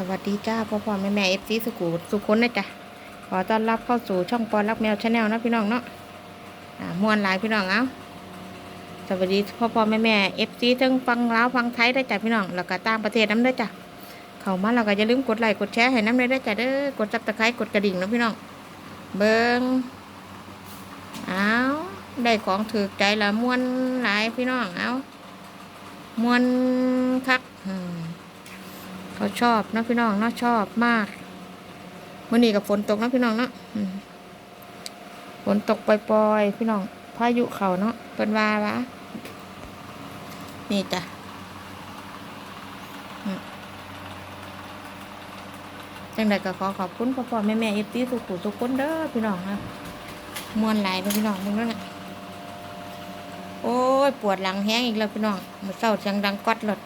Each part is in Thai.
สวัสดีจ้าพ่อพ่อแม่แม่เอฟซีสุขุสุขุนนะจ๊ะขอต้อนรับเข้าสู่ช่องปอนรักแมวชาแนลนะพี่น้องเนาะอ่ามวนหลายพี่น้องเอาสวัสดีพ่อพ่อแม่แม่เอฟซีทั้งฟังลาวฟังไทยได้จ้ะพี่น้องแล้วก็ต่างประเทศน้ำได้จ้ะเข้ามาเราก็อย่าลืมกดไลค์กดแชร์ให้น้ำได้จ้ะเด้อกดซับสไครต์กดกระดิ่งนะพี่น้อง เบิงเอาได้ของถือใจละมวนหลายพี่น้องเอามวนคักอืม เขาชอบนาะพี่น้องเนาะชอบมากมื่อนี้กับฝนตกนาะพี่น้องเนาะฝนตกปล่อยๆพี่น้องพายุเขาเนาะเป็นวาวะนี่จ้ะจังใดก็ขอขอบคุณพ่อพ่อแม่แม่เอฟซีทุกผู้ทุกคนเด้อพี่น้องนะมวนไหลายเลยพี่น้องมึงนั่นแหละโอ้ยปวดหลังแห้งอีกแล้วพี่น้องมันเศร้าเสียงดังก๊อดเลย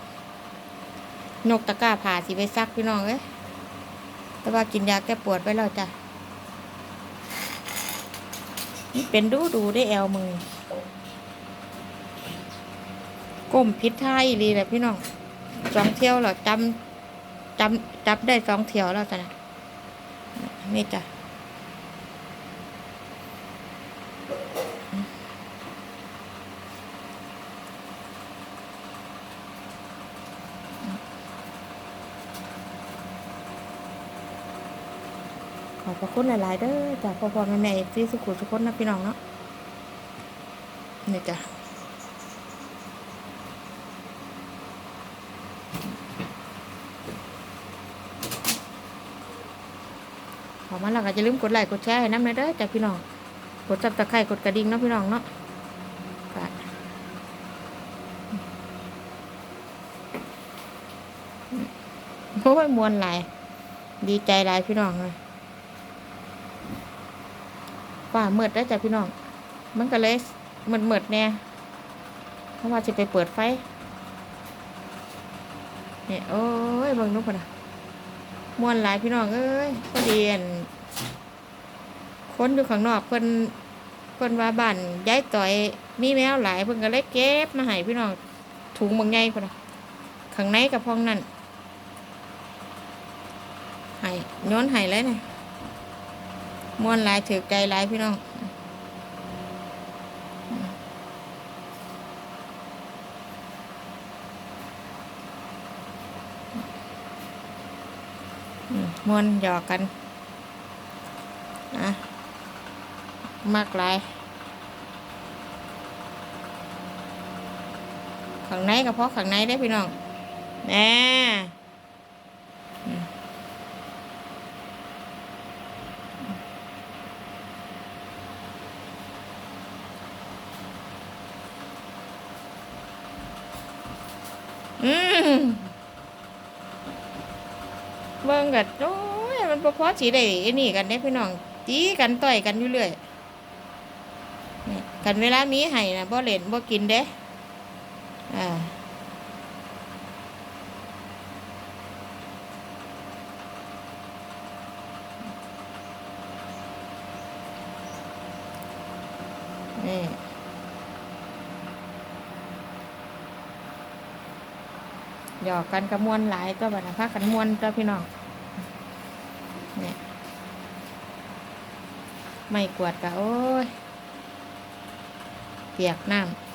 นกตะกร้าผ่าสิไปซักพี่น้องเอ้ยแต่ว่ากินยาแก้ปวดไปแล้วจ้ะนี่เป็นดูดูได้แอลมือก้มพิษท่าอีหลีแหละพี่น้องสองเที่ยวเหรอจำจำจับได้สองเที่ยวแล้วจ้ะนี่จ้ะ อบพระคุณหลาย ๆ เด้อจ้ะพ่อพ่อแม่แม่ที่สุขุสุขคนนะพี่น้องเนาะนี่จ้ะขอมาแล้วก็จะลืมกดไลค์กดแชร์ให้น้ำเลยเด้อจ้ะพี่น้อง กดจับตะไคร่กดกระดิ่งเนาะพี่น้องเนาะโอ้ยมวนหลาย ดีใจหลายพี่น้องเลย ป่าเมืดได้จ้ะพี่น้อง มันก็เลยเมืดเมืดๆแน่เพราะว่าจะไปเปิดไฟเนี่ยโอ้ยบังนุกคนน่ะมวนหลายพี่น้องเอ้ยพอดีอันคนอยู่ข้างนอกเพิ่นเพิ่นว่าบ้านย้ายต่อยมีแมวหลายเพิ่นก็เลยเก็บมาให้พี่น้องถุงบางใหญ่พุ่นนะข้างในกับห้องนั่นให้ย้อนให้เลยเนี่ย มวนหลายถือใจหลายพี่น้องมมวนหยอกกันนะมากหลายข้างในก็เพราะข้างในได้พี่น้องแน่ เบิ่งกัดโอ้ยมันบ่พอสีได้ไอ้นี่กันได้พี่น้องตีกันต่อยกันอยู่เรื่อยนี่กันเวลามีให้นะบ่เล่นบ่กินเด้อ่านี่ หยอกกันกระมวลหลายตัวบัดนะพากันมวนตัวพี่น้องเนี่ยไม่กวดกะโอ้ยเปียกน้ำ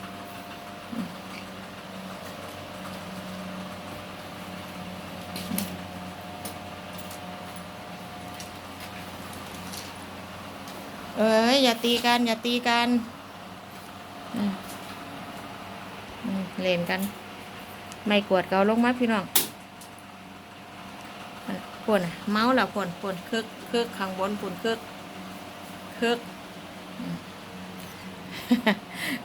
เอ้ยอย่าตีกัน อย่าตีกันเล่นกัน ไม่กวดเกาลงมาพี่น้องปนะเมาส์ละปนปนคึกคึกข้างบนปวนคึกคึก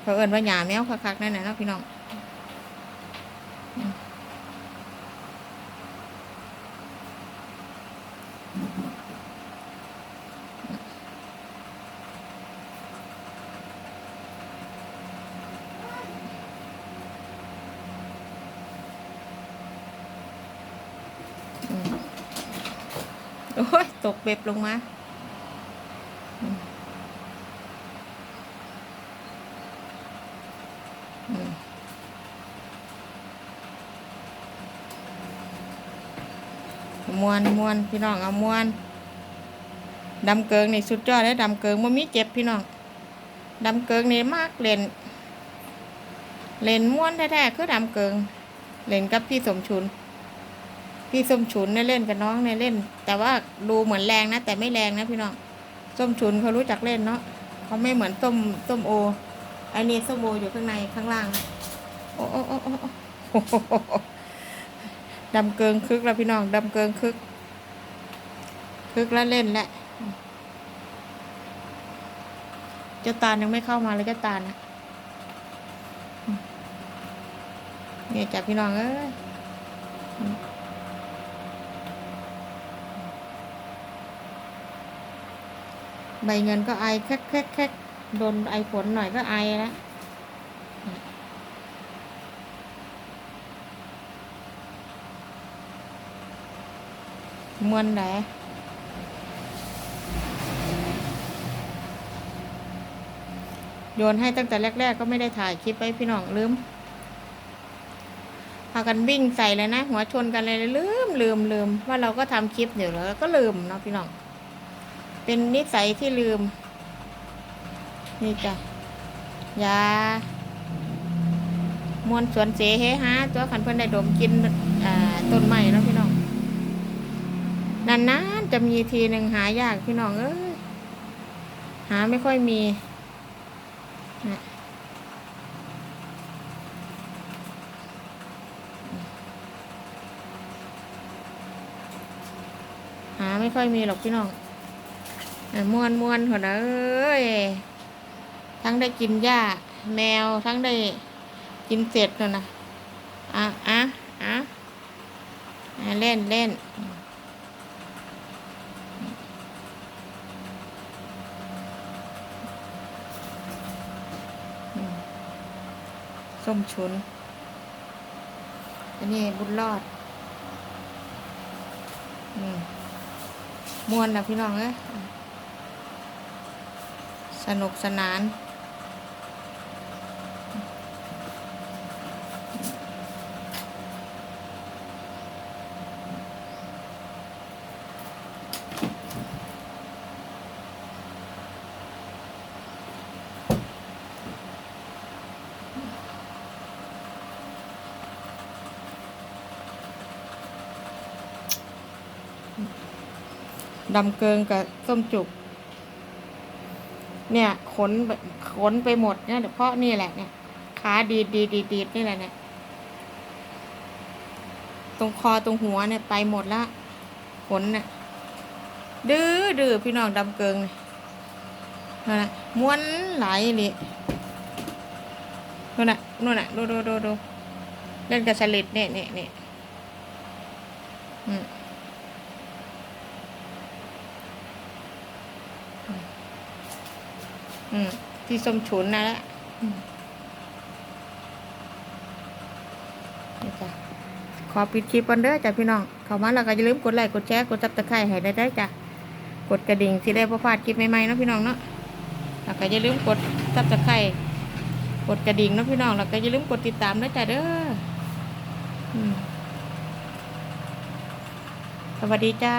เขาเอิ้นว่าหยาแมวคักๆนั่นแหละเนาะพี่น้อง โอ้ยตกเบ็บลงมามมมวนมวนพี่น้องเอามวนดำเกิงนี่สุดยอดเลยดำเกิงมันมีเจ็บพี่น้องดำเกิงนี่มากเล่น เล่นม้วนแท้ๆคือดำเกิง เล่นกับพี่สมชุน พี่ส้มฉุนเนี่ยเล่นกับน้องเนี่ยเล่น แต่ว่าดูเหมือนแรงนะ แต่ไม่แรงนะพี่น้องส้มฉุนเขารู้จักเล่นเนาะเขาไม่เหมือนส้มส้มโอไอ้นี่ส้มโออยู่ข้างในข้างล่างนะโอ้โอ้โอ้โอ้โอ้โหดำเกิงคึกแล้วพี่น้องดำเกิงคึก คึกแล้วเล่นแหละเจ้าตาลยังไม่เข้ามาเลยเจ้าตาลนะเนี่ยจับพี่น้องเอ้ย ใบเงินก็ไอแคกแคกแคกโดนไอฝนหน่อยก็ไอแล้วมวนแหละโยนให้ตั้งแต่แรก ๆ ก็ไม่ได้ถ่ายคลิปไว้พี่น้องลืมพากันวิ่งใส่เลยนะ หัวชนกันเลยลืมลืมลืมว่าเราก็ทำคลิปอยู่แล้วก็ลืมเนาะพี่น้อง เป็นนิสัยที่ลืม นี่จ้ะยามวนสวนเสเฮฮาตัวขันเพิ่อนได้ดมกินต้นไม้เนาะพี่น้องนานๆจะมีทีหนึ่งหายากพี่น้องเอ้ยหาไม่ค่อยมีหาไม่ค่อยมีหรอกพี่น้อง มวนมวนหัวนะเอ้ยทั้งได้กินหญ้าแมวทั้งได้กินเสร็จน่ะนะอะอะอะเล่นเล่นส้มฉุน อันนี้บุญรอดอืมมวนนะพี่น้องเอ้ย สนุกสนาน ดำเกิงกับส้มจุก เนี่ยขนขนไปหมดเนี่ยเพราะนี่แหละเนี่ยขาดีดดีดดีดนี่แหละเนี่ยตรงคอตรงหัวเนี่ยไปหมดละขนเนี่ยดื้อดื้อพี่น้องดำเกิงเนี่ยนั่นน่ะม้วนไหลเลยนู่นน่ะนู่นน่ะดูดูดูดูเล่นกับสลิดเนี่ยเนี่ยเนี่ยอืม อืม ที่ส้มฉุนนะแหละนี่จ้ะขอปิดคลิปก่อนเด้อจ้ะพี่น้องเข้ามาแล้วก็อย่าลืมกดไลค์กดแชร์กดซับสไครต์ให้ได้ได้จ้ะกดกระดิ่งสิได้บ่พลาดคลิปใหม่ๆเนาะพี่น้องเนาะแล้วก็อย่าลืมกดซับสไครต์กดกระดิ่งเนาะพี่น้องแล้วก็อย่าลืมกดติดตามด้วยจ้ะเด้อสวัสดีจ้า